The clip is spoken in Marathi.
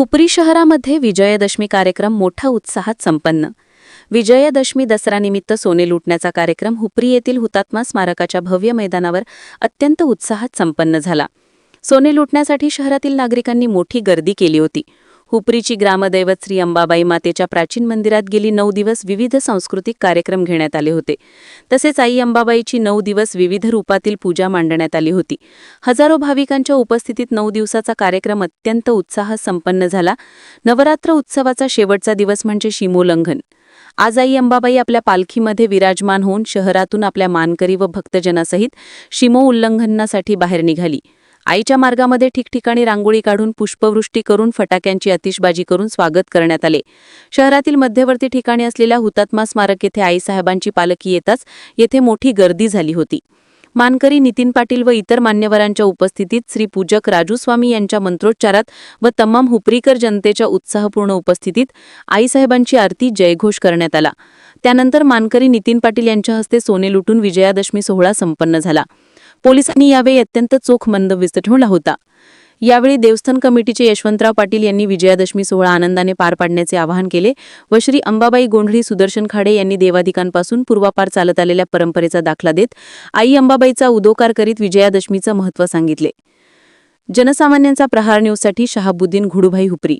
हुपरी शहरामध्ये विजयादशमी कार्यक्रम मोठ्या उत्साहात संपन्न. विजयादशमी दसरानिमित्त सोने लुटण्याचा कार्यक्रम हुपरी येथील हुतात्मा स्मारकाच्या भव्य मैदानावर अत्यंत उत्साहात संपन्न झाला. सोने लुटण्यासाठी शहरातील नागरिकांनी मोठी गर्दी केली होती. हुपरीची ग्रामदैवत श्री अंबाबाई मातेच्या प्राचीन मंदिरात गेली नऊ दिवस विविध सांस्कृतिक कार्यक्रम घेण्यात आले होते. तसेच आई अंबाबाईची नऊ दिवस विविध रूपातील पूजा मांडण्यात आली होती. हजारो भाविकांच्या उपस्थितीत नऊ दिवसाचा कार्यक्रम अत्यंत उत्साहात संपन्न झाला. नवरात्र उत्सवाचा शेवटचा दिवस म्हणजे शिमोल्लंघन. आज आई अंबाबाई आपल्या पालखीमध्ये विराजमान होऊन शहरातून आपल्या मानकरी व भक्तजनासहित शिमो उल्लंघनासाठी बाहेर निघाली. आईच्या मार्गामध्ये ठिकठिकाणी रांगोळी काढून पुष्पवृष्टी करून फटाक्यांची आतिषबाजी करून स्वागत करण्यात आले. शहरातील मध्यवर्ती ठिकाणी असलेल्या हुतात्मा स्मारक येथे आईसाहेबांची पालखी येताच येथे मोठी गर्दी झाली होती. मानकरी नितीन पाटील व इतर मान्यवरांच्या उपस्थितीत श्री पूजक राजू स्वामी यांच्या मंत्रोच्चारात व तमाम हुपरीकर जनतेच्या उत्साहपूर्ण उपस्थितीत आईसाहेबांची आरती जयघोष करण्यात आला. त्यानंतर मानकरी नितीन पाटील यांच्या हस्ते सोने लुटून विजयादशमी सोहळा संपन्न झाला. पोलिसांनी यावेळी अत्यंत चोख बंदोबस्त ठेवला होता. यावेळी देवस्थान कमिटीचे यशवंतराव पाटील यांनी विजयादशमी सोहळा आनंदाने पार पाडण्याचे आवाहन केले व श्री अंबाबाई गोंधळी सुदर्शन खाडे यांनी देवाधिकांपासून पूर्वापार चालत आलेल्या परंपरेचा दाखला देत आई अंबाबाईचा उदोकार करीत विजयादशमीचं महत्त्व सांगितले. जनसामान्यांचा प्रहार न्यूजसाठी शहाबुद्दीन घुडूभाई हुपरी.